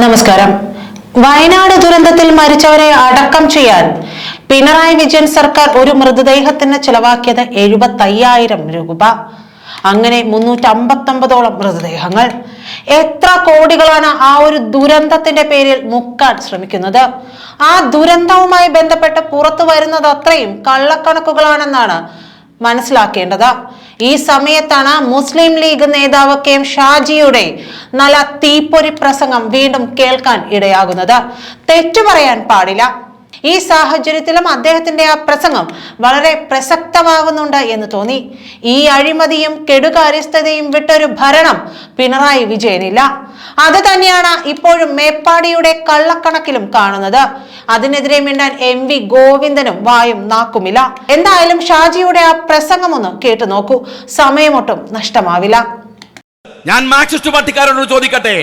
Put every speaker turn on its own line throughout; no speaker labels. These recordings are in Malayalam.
നമസ്കാരം. വയനാട് ദുരന്തത്തിൽ മരിച്ചവരെ അടക്കം ചെയ്യാൻ പിണറായി വിജയൻ സർക്കാർ ഒരു മൃതദേഹത്തിന് ചെലവാക്കിയത് എഴുപത്തയ്യായിരം രൂപ. അങ്ങനെ മുന്നൂറ്റി അമ്പത്തൊമ്പതോളം മൃതദേഹങ്ങൾ. എത്ര കോടികളാണ് ആ ഒരു ദുരന്തത്തിന്റെ പേരിൽ മുക്കാൻ ശ്രമിക്കുന്നത്? ആ ദുരന്തവുമായി ബന്ധപ്പെട്ട് പുറത്തു വരുന്നത് അത്രയും കള്ളക്കണക്കുകളാണെന്നാണ് മനസ്സിലാക്കേണ്ടത്. ഈ സമയത്താണ് മുസ്ലിം ലീഗ് നേതാവ് കെ എം ഷാജിയുടെ നല്ല തീപ്പൊരി പ്രസംഗം വീണ്ടും കേൾക്കാൻ ഇടയാകുന്നത്. തെറ്റു പറയാൻ പാടില്ല. ഈ സാഹചര്യത്തിലും അദ്ദേഹത്തിന്റെ ആ പ്രസംഗം വളരെ പ്രസക്തമാകുന്നുണ്ട് എന്ന് തോന്നി. ഈ അഴിമതിയും കെടുകാര്യസ്ഥതയും വിട്ടൊരു ഭരണം പിണറായി വിജയനില്ല. അത് തന്നെയാണ് ഇപ്പോഴും മേപ്പാടിയുടെ കള്ളക്കണക്കിലും കാണുന്നത്. അതിനെതിരെ മിണ്ടാൻ എം വി ഗോവിന്ദനും വായും നാക്കുമില്ല. എന്തായാലും ഷാജിയുടെ ആ പ്രസംഗം ഒന്ന് കേട്ടു നോക്കൂ. സമയമൊട്ടും നഷ്ടമാവില്ല.
ഞാൻ മാർക്സിസ്റ്റ് പാർട്ടിക്കാരോട് ചോദിക്കട്ടെ?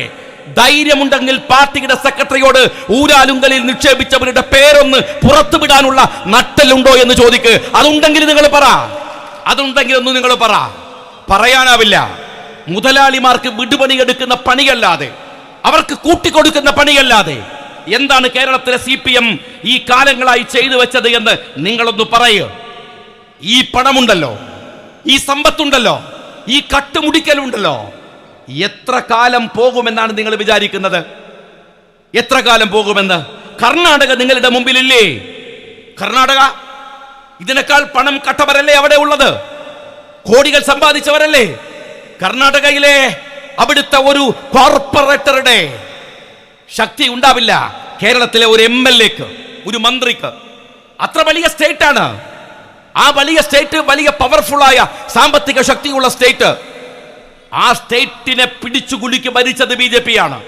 ധൈര്യമുണ്ടെങ്കിൽ പാർട്ടിയുടെ സെക്രട്ടറിയോട് ഊരാലുങ്കലിൽ നിക്ഷേപിച്ചവരുടെ പേരൊന്ന് പുറത്തുവിടാനുള്ള നട്ടലുണ്ടോ എന്ന് ചോദിക്ക്. അതുണ്ടെങ്കിൽ നിങ്ങൾ പറ. അതുണ്ടെങ്കിൽ ഒന്ന് നിങ്ങൾ പറ. പറയാനാവില്ല. മുതലാളിമാർക്ക് വിടുപണി എടുക്കുന്ന പണിയല്ലാതെ അവർക്ക് കൂട്ടിക്കൊടുക്കുന്ന പണിയല്ലാതെ എന്താണ് കേരളത്തിലെ സി പി എം ഈ കാലങ്ങളായി ചെയ്തു വെച്ചത് എന്ന് നിങ്ങളൊന്ന് പറയൂ. ഈ പണമുണ്ടല്ലോ ഈ സമ്പത്തുണ്ടല്ലോ ഈ കട്ടുമുടിക്കലുണ്ടല്ലോ എത്ര കാലം പോകുമെന്നാണ് നിങ്ങൾ വിചാരിക്കുന്നത്? എത്ര കാലം പോകുമെന്ന്? കർണാടക നിങ്ങളുടെ മുമ്പിലില്ലേ? കർണാടക? ഇതിനേക്കാൾ പണം കട്ടവരല്ലേ അവിടെ ഉള്ളത്? കോടികൾ സമ്പാദിച്ചവരല്ലേ? കർണാടകയിലെ അവിടുത്തെ ഒരു കോർപ്പറേറ്ററുടെ ശക്തി ഉണ്ടാവില്ല. കേരളത്തിലെ ഒരു എം എൽ എക്ക് ഒരു മന്ത്രിക്ക്. അത്ര വലിയ സ്റ്റേറ്റ് ആണ് ആ വലിയ സ്റ്റേറ്റ് വലിയ പവർഫുള്ളായ സാമ്പത്തിക ശക്തിയുള്ള സ്റ്റേറ്റ്. ആ സ്റ്റേറ്റിനെ പിടിച്ചു കുലുക്കി ഭരിച്ചത് ബി ജെ പി ആണ്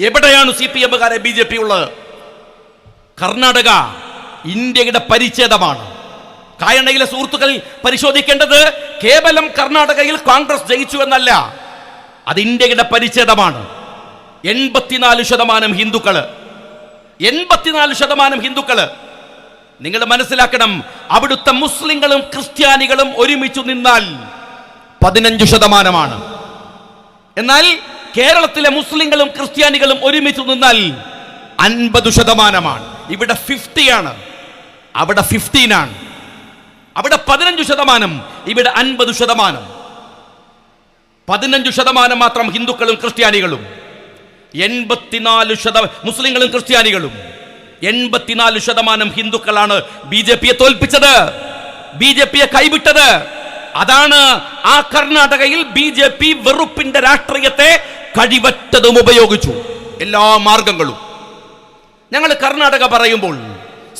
എവിടെയാണ് സി പി എമ്മുകാരെ ബി ജെ പി ഉള്ളത് കർണാടക ഇന്ത്യയുടെ പരിച്ഛേദമാണ്. കായണയിലെ സുഹൃത്തുക്കൾ പരിശോധിക്കേണ്ടത് കേവലം കർണാടകയിൽ കോൺഗ്രസ് ജയിച്ചു എന്നല്ല അത് ഇന്ത്യയുടെ പരിച്ഛേദമാണ്. എൺപത്തിനാല് ശതമാനം ഹിന്ദുക്കൾ എൺപത്തിനാല് ശതമാനം ഹിന്ദുക്കൾ നിങ്ങൾ മനസ്സിലാക്കണം അവിടുത്തെ മുസ്ലിങ്ങളും ക്രിസ്ത്യാനികളും ഒരുമിച്ചു നിന്നാൽ പതിനഞ്ച് ശതമാനമാണ്. എന്നാൽ കേരളത്തിലെ മുസ്ലിങ്ങളും ക്രിസ്ത്യാനികളും ഒരുമിച്ച് നിന്നാൽ അൻപത് ശതമാനമാണ്. ഇവിടെ ഫിഫ്റ്റിയാണ് അവിടെ ഫിഫ്റ്റീനാണ് അവിടെ പതിനഞ്ച് ശതമാനം ഇവിടെ അൻപത് ശതമാനം. പതിനഞ്ച് ശതമാനം മാത്രം ഹിന്ദുക്കളും ക്രിസ്ത്യാനികളും. എൺപത്തിനാല് ശത മുസ്ലിങ്ങളും ക്രിസ്ത്യാനികളും. എൺപത്തിനാല് ശതമാനം ഹിന്ദുക്കളാണ് ബി ജെ പിയെ തോൽപ്പിച്ചത്. ബി ജെ പിയെ കൈവിട്ടത്. അതാണ് ആ കർണാടകയിൽ ബി ജെ പി വെറുപ്പിന്റെ രാഷ്ട്രീയത്തെ കഴിവറ്റതും ഉപയോഗിച്ചു. എല്ലാ മാർഗങ്ങളും. ഞങ്ങൾ കർണാടക പറയുമ്പോൾ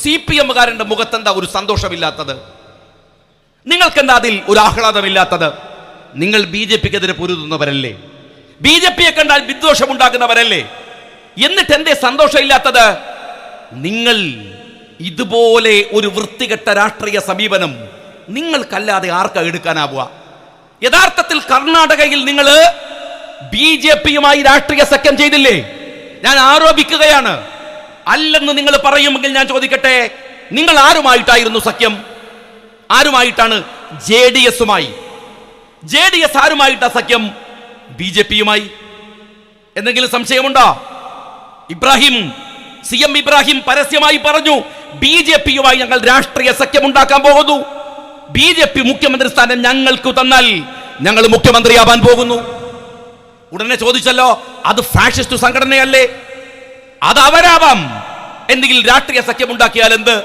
സി പി എമ്മുകാരന്റെ മുഖത്തെന്താ ഒരു സന്തോഷമില്ലാത്തത്? നിങ്ങൾക്കെന്താ അതിൽ ഒരു ആഹ്ലാദമില്ലാത്തത്? നിങ്ങൾ ബി ജെ പിക്കെതിരെ പൊരുതുന്നവരല്ലേ? ബി ജെ പിയെ കണ്ടാൽ വിദ്വേഷമുണ്ടാകുന്നവരല്ലേ? എന്നിട്ട് എന്തേ സന്തോഷമില്ലാത്തത്? നിങ്ങൾ ഇതുപോലെ ഒരു വൃത്തികെട്ട രാഷ്ട്രീയ സമീപനം നിങ്ങൾക്കല്ലാതെ ആർക്കാ എടുക്കാനാവുക? യഥാർത്ഥത്തിൽ കർണാടകയിൽ നിങ്ങൾ ബി ജെ പിയുമായി രാഷ്ട്രീയ സഖ്യം ചെയ്തില്ലേ? ഞാൻ ആരോപിക്കുകയാണ്. അല്ലെന്ന് നിങ്ങൾ പറയുമെങ്കിൽ ഞാൻ ചോദിക്കട്ടെ നിങ്ങൾ ആരുമായിട്ടായിരുന്നു സഖ്യം? ആരുമായിട്ടാണ് ജെ ഡി എസുമായി? ജെ ഡി എസ് ആരുമായിട്ടാ സഖ്യം? ബി ജെ പിയുമായി. എന്തെങ്കിലും സംശയമുണ്ടോ? ഇബ്രാഹിം സി എം ഇബ്രാഹിം പരസ്യമായി പറഞ്ഞു ബി ജെ പിയുമായി ഞങ്ങൾ രാഷ്ട്രീയ സഖ്യം ഉണ്ടാക്കാൻ പോകുന്നു. ബി ജെ പി മുഖ്യമന്ത്രി സ്ഥാനം ഞങ്ങൾക്ക് തന്നാൽ ഞങ്ങൾ മുഖ്യമന്ത്രിയാവാൻ പോകുന്നു. ഉടനെ ചോദിച്ചല്ലോ അത് ഫാഷിസ്റ്റ് സംഘടനയല്ലേ? അത് അവരാവാം. എന്തെങ്കിലും രാഷ്ട്രീയ സഖ്യം ഉണ്ടാക്കിയാൽ എന്ത്?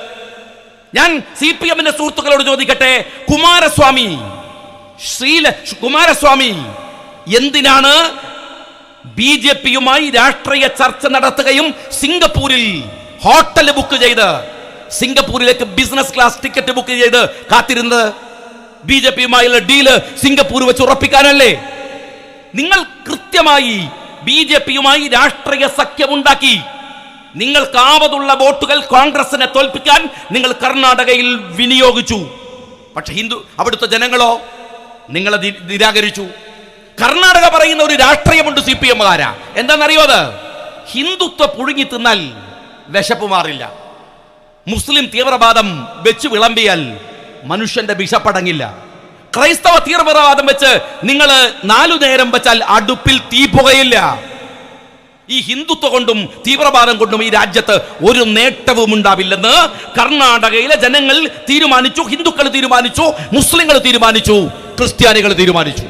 ഞാൻ സി പി എമ്മിന്റെ സുഹൃത്തുക്കളോട് ചോദിക്കട്ടെ കുമാരസ്വാമി ശ്രീല കുമാരസ്വാമി എന്തിനാണ് ബി ജെ പിയുമായി രാഷ്ട്രീയ ചർച്ച നടത്തുകയും സിംഗപ്പൂരിൽ ഹോട്ടൽ ബുക്ക് ചെയ്ത് സിംഗപ്പൂരിലേക്ക് ബിസിനസ് ക്ലാസ് ടിക്കറ്റ് ബുക്ക് ചെയ്ത് കാത്തിരുന്നത് ബി ജെ പിയുമായുള്ള ഡീൽ സിംഗപ്പൂർ വെച്ച് ഉറപ്പിക്കാനല്ലേ? നിങ്ങൾ കൃത്യമായി ബി ജെ പിയുമായി രാഷ്ട്രീയ സഖ്യമുണ്ടാക്കി. നിങ്ങൾക്ക് ആവതുള്ള വോട്ടുകൾ കോൺഗ്രസിനെ തോൽപ്പിക്കാൻ നിങ്ങൾ കർണാടകയിൽ വിനിയോഗിച്ചു. പക്ഷെ ഹിന്ദു അവിടുത്തെ ജനങ്ങളോ നിങ്ങളെ നിരാകരിച്ചു. കർണാടക പറയുന്ന ഒരു രാഷ്ട്രീയമുണ്ട് സി പി എമ്മുകാരാ. എന്താണെന്നറിയോ അത്? ഹിന്ദുത്വ പുഴുങ്ങി തിന്നാൽ വിശപ്പ് മാറില്ല. മുസ്ലിം തീവ്രവാദം വെച്ച് വിളമ്പിയാൽ മനുഷ്യന്റെ വിഷപ്പടങ്ങില്ല. ക്രൈസ്തവ തീവ്രവാദം വെച്ച് നിങ്ങൾ നാലു നേരം വെച്ചാൽ അടുപ്പിൽ തീ പുകയില്ല. ഈ ഹിന്ദുത്വ കൊണ്ടും തീവ്രവാദം കൊണ്ടും ഈ രാജ്യത്ത് ഒരു നേട്ടവും ഉണ്ടാവില്ലെന്ന് കർണാടകയിലെ ജനങ്ങൾ തീരുമാനിച്ചു ഹിന്ദുക്കൾ തീരുമാനിച്ചു മുസ്ലിങ്ങൾ തീരുമാനിച്ചു ക്രിസ്ത്യാനികൾ തീരുമാനിച്ചു.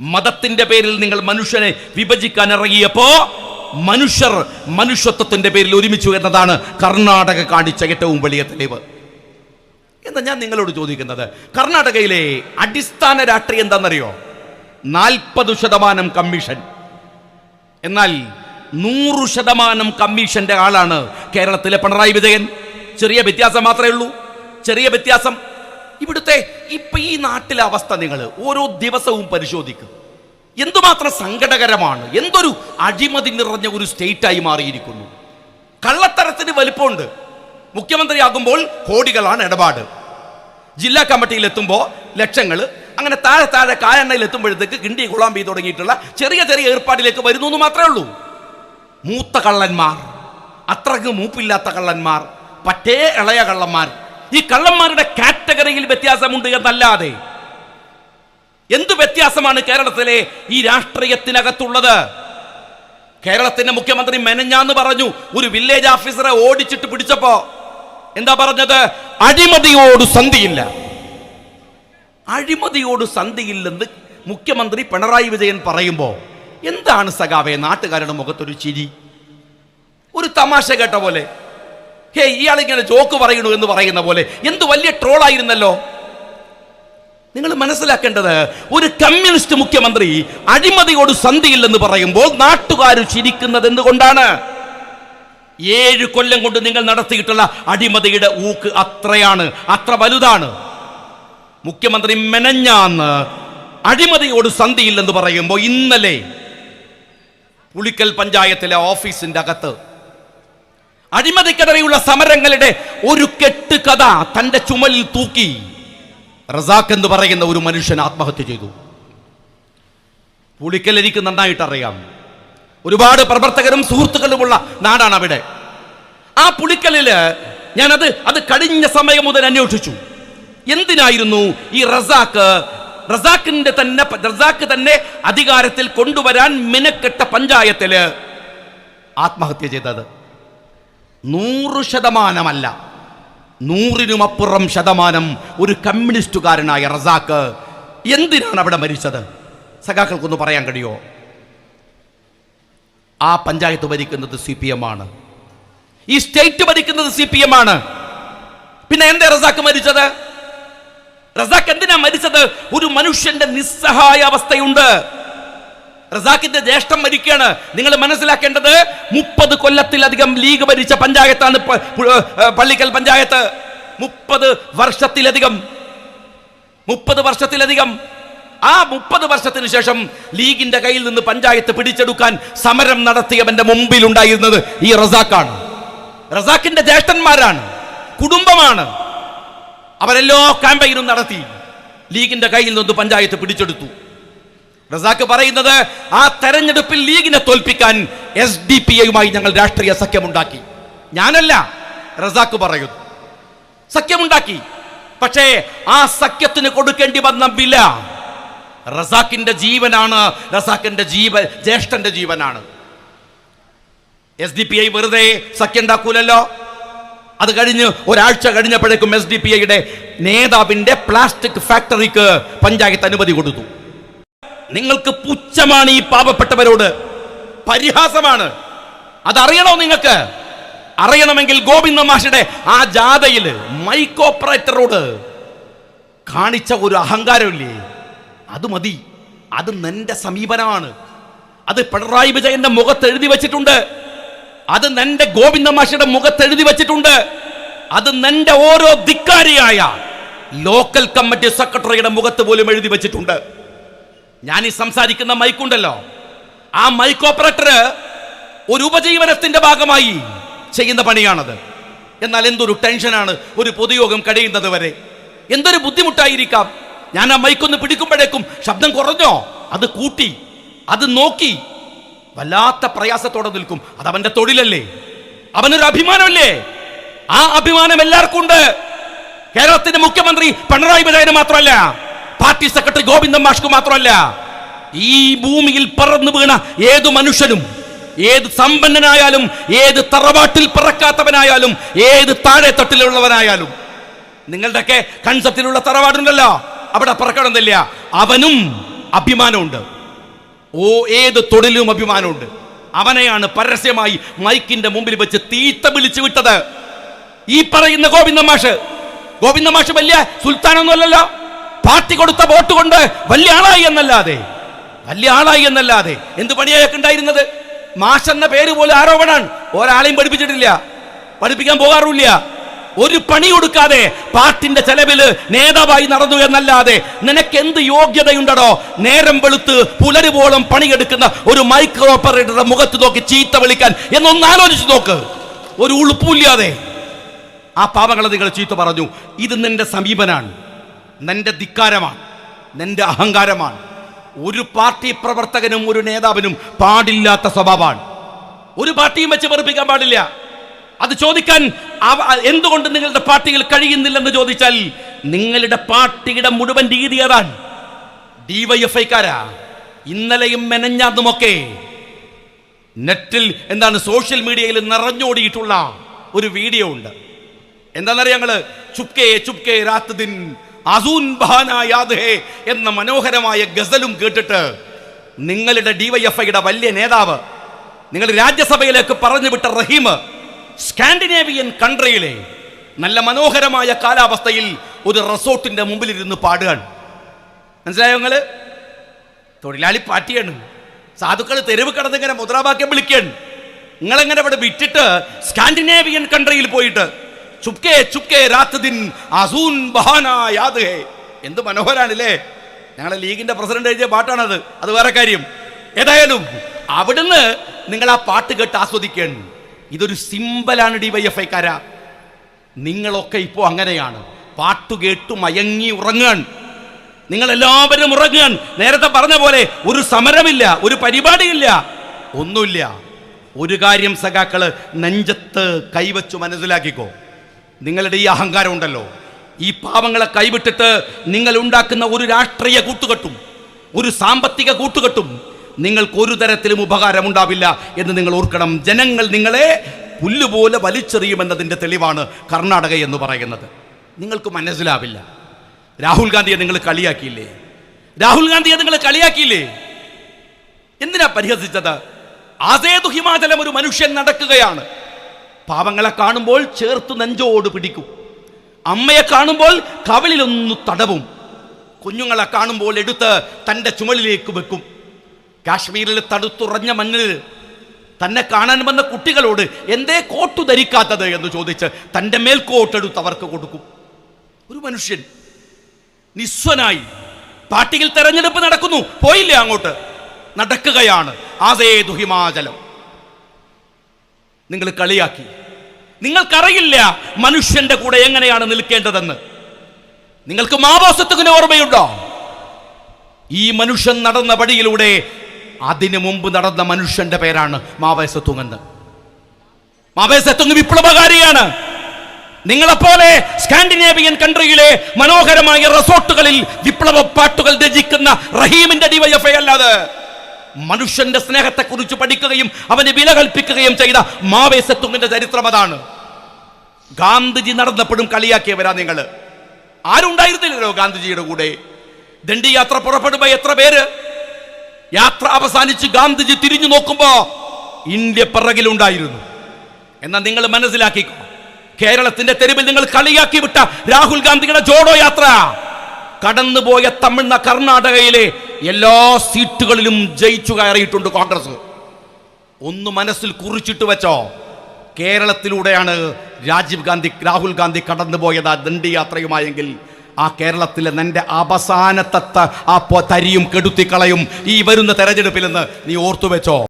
മതത്തിന്റെ പേരിൽ നിങ്ങൾ മനുഷ്യനെ വിഭജിക്കാൻ ഇറങ്ങിയപ്പോ മനുഷ്യർ മനുഷ്യത്വത്തിന്റെ പേരിൽ ഒരുമിച്ചു എന്നതാണ് കർണാടക കാണിച്ച ഏറ്റവും വലിയ തെളിവ്. എന്ന് ഞാൻ നിങ്ങളോട് ചോദിക്കുന്നത് കർണാടകയിലെ അടിസ്ഥാന രാഷ്ട്രീയം എന്താണെന്നറിയോ? നാൽപ്പത് ശതമാനം കമ്മീഷൻ. എന്നാൽ നൂറ് ശതമാനം കമ്മീഷന്റെ ആളാണ് കേരളത്തിലെ പിണറായി വിജയൻ. ചെറിയ വ്യത്യാസം മാത്രമേ ഉള്ളൂ. ചെറിയ വ്യത്യാസം. ഇവിടുത്തെ ഇപ്പൊ ഈ നാട്ടിലെ അവസ്ഥ നിങ്ങൾ ഓരോ ദിവസവും പരിശോധിക്കും. എന്തുമാത്രം സങ്കടകരമാണ് എന്തൊരു അഴിമതി നിറഞ്ഞ ഒരു സ്റ്റേറ്റായി മാറിയിരിക്കുന്നു. കള്ളത്തരത്തിന് വലിപ്പമുണ്ട്. മുഖ്യമന്ത്രിയാകുമ്പോൾ കോടികളാണ് ഇടപാട്. ജില്ലാ കമ്മിറ്റിയിൽ എത്തുമ്പോൾ ലക്ഷങ്ങൾ അങ്ങനെ താഴെ താഴെ കായണ്ണയിൽ എത്തുമ്പോഴത്തേക്ക് കിണ്ടി കുളാമ്പി തുടങ്ങിയിട്ടുള്ള ചെറിയ ചെറിയ ഏർപ്പാടിലേക്ക് വരുന്നു എന്ന് മാത്രമേ ഉള്ളൂ. മൂത്ത കള്ളന്മാർ അത്രയ്ക്ക് മൂപ്പില്ലാത്ത കള്ളന്മാർ പറ്റേ ഇളയ കള്ളന്മാർ. ഈ കള്ളന്മാരുടെ കാറ്റഗറിയിൽ വ്യത്യാസമുണ്ട് എന്നല്ലാതെ എന്ത് വ്യത്യാസമാണ് കേരളത്തിലെ ഈ രാഷ്ട്രീയത്തിനകത്തുള്ളത്? കേരളത്തിന്റെ മുഖ്യമന്ത്രി മെനഞ്ഞാന്ന് പറഞ്ഞു ഒരു വില്ലേജ് ഓഫീസറെ ഓടിച്ചിട്ട് പിടിച്ചപ്പോ. എന്താ പറഞ്ഞത്? അഴിമതിയോട് സന്ധിയില്ല. അഴിമതിയോട് സന്ധിയില്ലെന്ന് മുഖ്യമന്ത്രി പിണറായി വിജയൻ പറയുമ്പോൾ എന്താണ് സഖാവെ നാട്ടുകാരുടെ മുഖത്തൊരു ചിരി? ഒരു തമാശ കേട്ട പോലെ. ഹേ ഇയാളിങ്ങനെ ജോക്ക് പറയണു എന്ന് പറയുന്ന പോലെ. എന്ത് വലിയ ട്രോളായിരുന്നല്ലോ? നിങ്ങൾ മനസ്സിലാക്കേണ്ടത് ഒരു കമ്മ്യൂണിസ്റ്റ് മുഖ്യമന്ത്രി അഴിമതിയോട് സന്ധിയില്ലെന്ന് പറയുമ്പോൾ നാട്ടുകാർ ചിരിക്കുന്നത് എന്തുകൊണ്ടാണ്? ഏഴ് കൊല്ലം കൊണ്ട് നിങ്ങൾ നടത്തിയിട്ടുള്ള അഴിമതിയുടെ ഊക്ക് അത്രയാണ് അത്ര വലുതാണ്. മുഖ്യമന്ത്രി മെനഞ്ഞാന്ന് അഴിമതിയോട് സന്ധിയില്ലെന്ന് പറയുമ്പോൾ ഇന്നലെ പുളിക്കൽ പഞ്ചായത്തിലെ ഓഫീസിന്റെ അകത്ത് അഴിമതിക്കെതിരെയുള്ള സമരങ്ങളുടെ ഒരു കെട്ട് കഥ തന്റെ ചുമലിൽ തൂക്കി. റസാഖ് എന്ന് പറയുന്ന ഒരു മനുഷ്യൻ ആത്മഹത്യ ചെയ്തു. പുളിക്കൽ എനിക്ക് നന്നായിട്ട് അറിയാം. ഒരുപാട് പ്രവർത്തകരും സുഹൃത്തുക്കളുമുള്ള നാടാണ് അവിടെ. ആ പുളിക്കലിൽ ഞാനത് അത് കഴിഞ്ഞ സമയം മുതൽ അന്വേഷിച്ചു. എന്തിനായിരുന്നു ഈ റസാഖ് റസാഖിന്റെ തന്നെ റസാഖ് തന്നെ അധികാരത്തിൽ കൊണ്ടുവരാൻ മിനക്കെട്ട പഞ്ചായത്തിൽ ആത്മഹത്യ ചെയ്തത്? നൂറ് ശതമാനമല്ല. നൂറിനുമപ്പുറം ശതമാനം ഒരു കമ്മ്യൂണിസ്റ്റുകാരനായ റസാക്ക് എന്തിനാണ് അവിടെ മരിച്ചത്? സഖാക്കൾക്കൊന്ന് പറയാൻ കഴിയുമോ ആ പഞ്ചായത്ത് ഭരിക്കുന്നത് സി പി എം ആണ് ഈ സ്റ്റേറ്റ് ഭരിക്കുന്നത് സി പി എം ആണ് പിന്നെ എന്താ റസാക്ക് മരിച്ചത്? റസാക്ക് എന്തിനാ മരിച്ചത്? ഒരു മനുഷ്യന്റെ നിസ്സഹായ അവസ്ഥയുണ്ട് റസാഖിന്റെ ജ്യേഷ്ഠം മരിക്കുകയാണ്. നിങ്ങൾ മനസ്സിലാക്കേണ്ടത് മുപ്പത് കൊല്ലത്തിലധികം ലീഗ് ഭരിച്ച പഞ്ചായത്താണ് പള്ളിക്കൽ പഞ്ചായത്ത്. മുപ്പത് വർഷത്തിലധികം. മുപ്പത് വർഷത്തിലധികം. ആ മുപ്പത് വർഷത്തിന് ശേഷം ലീഗിന്റെ കയ്യിൽ നിന്ന് പഞ്ചായത്ത് പിടിച്ചെടുക്കാൻ സമരം നടത്തിയവന്റെ മുമ്പിൽ ഉണ്ടായിരുന്നത് ഈ റസാഖാണ്. റസാഖിന്റെ ജ്യേഷ്ഠന്മാരാണ്. കുടുംബമാണ്. അവരെല്ലോ ക്യാമ്പയിനും നടത്തി. ലീഗിന്റെ കയ്യിൽ നിന്ന് പഞ്ചായത്ത് പിടിച്ചെടുത്തു. റസാഖ് പറയുന്നത് ആ തെരഞ്ഞെടുപ്പിൽ ലീഗിനെ തോൽപ്പിക്കാൻ എസ് ഡി പി എയുമായി ഞങ്ങൾ രാഷ്ട്രീയ സഖ്യമുണ്ടാക്കി. ഞാനല്ല റസാഖ് പറയുന്നു. സഖ്യമുണ്ടാക്കി. പക്ഷേ ആ സഖ്യത്തിന് കൊടുക്കേണ്ടി വന്ന വില റസാഖിന്റെ ജീവനാണ്. റസാക്കിന്റെ ജീവ ജ്യേഷ്ഠന്റെ ജീവനാണ്. എസ് ഡി പി ഐ വെറുതെ സഖ്യം ഉണ്ടാക്കൂലല്ലോ? അത് കഴിഞ്ഞ് ഒരാഴ്ച കഴിഞ്ഞപ്പോഴേക്കും എസ് ഡി പി ഐയുടെ നേതാവിന്റെ പ്ലാസ്റ്റിക് ഫാക്ടറിക്ക് പഞ്ചായത്ത് അനുമതി കൊടുത്തു. നിങ്ങൾക്ക് പുച്ഛമാണ് ഈ പാപപ്പെട്ടവരോട് പരിഹാസമാണ്. അതറിയണോ നിങ്ങൾക്ക്? അറിയണമെങ്കിൽ ഗോവിന്ദ മാഷിയുടെ ആ ജാഥയിൽ മൈക്ക് ഓപ്പറേറ്ററോട് കാണിച്ച ഒരു അഹങ്കാരമില്ലേ? അത് മതി. അത് നിന്റെ സമീപനമാണ്. അത് പിണറായി വിജയന്റെ മുഖത്ത് എഴുതി വെച്ചിട്ടുണ്ട്. അത് നിന്റെ ഗോവിന്ദ മാഷിയുടെ മുഖത്ത് എഴുതി വെച്ചിട്ടുണ്ട്. അത് നിന്റെ ഓരോ ധിക്കാരിയായ ലോക്കൽ കമ്മിറ്റി സെക്രട്ടറിയുടെ മുഖത്ത് പോലും എഴുതി വെച്ചിട്ടുണ്ട്. ഞാൻ ഈ സംസാരിക്കുന്ന മൈക്കുണ്ടല്ലോ ആ മൈക്ക് ഓപ്പറേറ്റർ ഒരു ഉപജീവനത്തിന്റെ ഭാഗമായി ചെയ്യുന്ന പണിയാണത്. എന്നാൽ എന്തൊരു ടെൻഷനാണ് ഒരു പൊതുയോഗം കഴിയുന്നത് വരെ. എന്തൊരു ബുദ്ധിമുട്ടായിരിക്കാം. ഞാൻ ആ മൈക്കൊന്ന് പിടിക്കുമ്പോഴേക്കും ശബ്ദം കുറഞ്ഞോ? അത് കൂട്ടി അത് നോക്കി. വല്ലാത്ത പ്രയാസത്തോടെ നിൽക്കും. അത് അവന്റെ തൊഴിലല്ലേ? അവനൊരു അഭിമാനമല്ലേ? ആ അഭിമാനം എല്ലാവർക്കും ഉണ്ട്. കേരളത്തിന്റെ മുഖ്യമന്ത്രി പിണറായി വിജയന് മാത്രമല്ല പാർട്ടി സെക്രട്ടറി ഗോവിന്ദൻ മാഷ്ക്ക് മാത്രമല്ല ഈ ഭൂമിയിൽ പറന്നു വീണ ഏതു മനുഷ്യനും ഏത് സമ്പന്നനായാലും ഏത് തറവാട്ടിൽ പിറക്കാത്തവനായാലും ഏത് താഴെ തട്ടിലുള്ളവനായാലും നിങ്ങളുടെയൊക്കെ കൺസെപ്റ്റിലുള്ള തറവാടുണ്ടല്ലോ അവിടെ പിറക്കണമെന്നില്ല അവനും അഭിമാനമുണ്ട്. ഓ ഏത് തൊഴിലും അഭിമാനമുണ്ട്. അവനെയാണ് പരസ്യമായി മൈക്കിന്റെ മുമ്പിൽ വെച്ച് തീത്ത വിളിച്ചു വിട്ടത്. ഈ പറയുന്ന ഗോവിന്ദ മാഷ് ഗോവിന്ദ മാഷ് വലിയ സുൽത്താനൊന്നുമല്ലല്ലോ. പാർട്ടി കൊടുത്ത വോട്ട് കൊണ്ട് വലിയ ആളായി എന്നല്ലാതെ വലിയ ആളായി എന്നല്ലാതെ എന്ത് പണിയൊക്കെ ഉണ്ടായിരുന്നത്? മാഷ് എന്ന പേര് പോലെ ആരോപണാണ്. ഒരാളെയും പഠിപ്പിച്ചിട്ടില്ല. പഠിപ്പിക്കാൻ പോകാറില്ല ഒരു പണി കൊടുക്കാതെ പാർട്ടിന്റെ ചെലവിൽ നേതാവായി നടന്നു എന്നല്ലാതെ നിനക്ക് എന്ത് യോഗ്യതയുണ്ടടോ? നേരം വെളുത്ത് പുലരുപോളം പണിയെടുക്കുന്ന ഒരു മൈക്രോ ഓപ്പറേറ്ററുടെ മുഖത്ത് നോക്കി ചീത്ത വിളിക്കാൻ എന്നൊന്ന് ആലോചിച്ചു നോക്ക്. ഒരു ഉളുപ്പില്ലാതെ ആ പാവങ്ങളെ നിങ്ങൾ ചീത്ത പറഞ്ഞു. ഇത് നിന്റെ സമീപനാണ്. നിന്റെ ധിക്കാരമാണ് നിന്റെ അഹങ്കാരമാണ്. ഒരു പാർട്ടി പ്രവർത്തകനും ഒരു നേതാവിനും പാടില്ലാത്ത സ്വഭാവമാണ്. ഒരു പാർട്ടിയും വെച്ച് വെറുപ്പിക്കാൻ പാടില്ല. അത് ചോദിക്കാൻ എന്തുകൊണ്ട് നിങ്ങളുടെ പാർട്ടികൾ കഴിയുന്നില്ലെന്ന് ചോദിച്ചാൽ നിങ്ങളുടെ പാർട്ടിയുടെ മുഴുവൻ രീതി ഏതാണ് ഡിവൈഎഫ്ഐക്കാരാ ഇന്നലെയും മെനഞ്ഞാന്നുമൊക്കെ നെറ്റിൽ എന്താണ് സോഷ്യൽ മീഡിയയിൽ നിറഞ്ഞോടിയിട്ടുള്ള ഒരു വീഡിയോ ഉണ്ട്. എന്താണെന്നറിയാം ഞങ്ങൾ ചുപ്കേ ചുപ്കേ ദിൻ അസൂൻ ബഹാന യാദ് ഹേ എന്ന മനോഹരമായ ഗസലും കേട്ടിട്ട് നിങ്ങളുടെ ഡിവൈഎഫ്ഐയുടെ വലിയ നേതാവ് നിങ്ങൾ രാജ്യസഭയിലേക്ക് പറഞ്ഞു വിട്ട റഹീം സ്കാൻഡിനേവിയൻ കൺട്രിയിലെ നല്ല മനോഹരമായ കാലാവസ്ഥയിൽ ഒരു റിസോർട്ടിന്റെ മുമ്പിലിരുന്ന് പാടുകയാണ്. മനസ്സിലായോ നിങ്ങൾ? തൊഴിലാളി പാറ്റിയാണ് സാധുക്കൾ തെരുവ് കടന്നിങ്ങനെ മുദ്രാവാക്യം വിളിക്കുകയാണ്. നിങ്ങളെങ്ങനെ ഇവിടെ വിറ്റിട്ട് സ്കാൻഡിനേവിയൻ കൺട്രിയിൽ പോയിട്ട് ചുപ്കേ ചുപ്കേ ദിൻ അസൂൻ ബഹാന യാദ് ഹേ. എന്ത് മനോഹരാണല്ലേ. ഞങ്ങളെ ലീഗിന്റെ പ്രസിഡന്റ് എഴുതിയ പാട്ടാണത്. അത് വേറെ കാര്യം. ഏതായാലും അവിടുന്ന് നിങ്ങൾ ആ പാട്ട് കേട്ട് ആസ്വദിക്കണം ഇതൊരു സിമ്പലാണ് ഡി വൈ എഫ് ഐക്കാര. നിങ്ങളൊക്കെ ഇപ്പോൾ അങ്ങനെയാണ്. പാട്ടു കേട്ടു മയങ്ങി ഉറങ്ങാൻ. നിങ്ങൾ എല്ലാവരും ഉറങ്ങാൻ. നേരത്തെ പറഞ്ഞ പോലെ ഒരു സമരമില്ല ഒരു പരിപാടിയില്ല. ഒന്നുമില്ല. ഒരു കാര്യം സഖാക്കൾ നെഞ്ചത്ത് കൈവച്ചു മനസ്സിലാക്കിക്കോ. നിങ്ങളുടെ ഈ അഹങ്കാരം ഉണ്ടല്ലോ. ഈ പാവങ്ങളെ കൈവിട്ടിട്ട് നിങ്ങൾ ഉണ്ടാക്കുന്ന ഒരു രാഷ്ട്രീയ കൂട്ടുകെട്ടും ഒരു സാമ്പത്തിക കൂട്ടുകെട്ടും നിങ്ങൾക്ക് ഒരു തരത്തിലും ഉപകാരമുണ്ടാവില്ല എന്ന് നിങ്ങൾ ഓർക്കണം. ജനങ്ങൾ നിങ്ങളെ പുല്ലുപോലെ വലിച്ചെറിയുമെന്നതിന്റെ തെളിവാണ് കർണാടക എന്ന് പറയുന്നത്. നിങ്ങൾക്ക് മനസ്സിലാവില്ല. രാഹുൽ ഗാന്ധിയെ നിങ്ങൾ കളിയാക്കിയില്ലേ? രാഹുൽ ഗാന്ധിയെ നിങ്ങൾ കളിയാക്കിയില്ലേ? എന്തിനാ പരിഹസിച്ചത്? ആസേതു ഹിമാചലം ഒരു മനുഷ്യൻ നടക്കുകയാണ്. പാവങ്ങളെ കാണുമ്പോൾ ചേർത്ത് നെഞ്ചോട് പിടിക്കും. അമ്മയെ കാണുമ്പോൾ കവളിലൊന്ന് തടവും. കുഞ്ഞുങ്ങളെ കാണുമ്പോൾ എടുത്ത് തന്റെ ചുമലിലേക്ക് വെക്കും. കാശ്മീരിൽ തടുത്തുറഞ്ഞ മണ്ണിൽ തന്നെ കാണാൻ വന്ന കുട്ടികളോട് എന്തേ കോട്ടു ധരിക്കാത്തത് എന്ന് ചോദിച്ച് തന്റെ മേൽക്കോട്ടെടുത്ത് അവർക്ക് കൊടുക്കും. ഒരു മനുഷ്യൻ നിസ്വനായി പാർട്ടിയിൽ തെരഞ്ഞെടുപ്പ് നടക്കുന്നു. പോയില്ലേ അങ്ങോട്ട്? നടക്കുകയാണ്. ആസേതു ഹിമാചലം നിങ്ങൾ കളിയാക്കി. നിങ്ങൾക്കറിയില്ല മനുഷ്യന്റെ കൂടെ എങ്ങനെയാണ് നിൽക്കേണ്ടതെന്ന്. നിങ്ങൾക്ക് മാവാസത്തിന് ഓർമ്മയുണ്ടോ? ഈ മനുഷ്യൻ നടന്ന വഴിയിലൂടെ അതിനു മുമ്പ് നടന്ന മനുഷ്യന്റെ പേരാണ് മാവേസത്തുങ് എന്ന് മാവേസത്തുങ് വിപ്ലവകാരിയാണ്. നിങ്ങളെപ്പോലെ സ്കാൻഡിനേവിയൻ കൺട്രിയിലെ മനോഹരമായ റിസോർട്ടുകളിൽ വിപ്ലവ പാട്ടുകൾ രചിക്കുന്ന റഹീമിന്റെ ഡിവൈഎഫ്ഐ അല്ലാതെ മനുഷ്യന്റെ സ്നേഹത്തെക്കുറിച്ച് പഠിക്കുകയും അവന് വില കൽപ്പിക്കുകയും ചെയ്ത മാവേസത്തുങ്ങിന്റെ ചരിത്രം അതാണ്. ഗാന്ധിജി നടന്നപ്പോഴും കളിയാക്കിയവരാ നിങ്ങൾ ആരുണ്ടായിരുന്നില്ലല്ലോ ഗാന്ധിജിയുടെ കൂടെ? ദണ്ഡി യാത്ര പുറപ്പെടുമ്പോ എത്ര പേര്? യാത്ര അവസാനിച്ച് ഗാന്ധിജി തിരിഞ്ഞു നോക്കുമ്പോ ഇന്ത്യ പിറകിലുണ്ടായിരുന്നു. എന്നാൽ നിങ്ങൾ മനസ്സിലാക്കിക്കോ. കേരളത്തിന്റെ തെരുവിൽ നിങ്ങൾ കളിയാക്കി വിട്ട രാഹുൽ ഗാന്ധിയുടെ ജോഡോ യാത്ര. കടന്നുപോയ തമിഴ്ന കർണാടകയിലെ എല്ലാ സീറ്റുകളിലും ജയിച്ചു കയറിയിട്ടുണ്ട് കോൺഗ്രസ്. ഒന്ന് മനസ്സിൽ കുറിച്ചിട്ട് വെച്ചോ. കേരളത്തിലൂടെയാണ് രാജീവ് ഗാന്ധി രാഹുൽ ഗാന്ധി കടന്നുപോയത് ആ ദണ്ഡി യാത്രയുമായെങ്കിൽ ആ കേരളത്തിലെ നിന്റെ അവസാനത്തെ ആ തരിയും കെടുത്തിക്കളയും ഈ വരുന്ന തെരഞ്ഞെടുപ്പിൽ നിന്ന് നീ ഓർത്തു വെച്ചോ.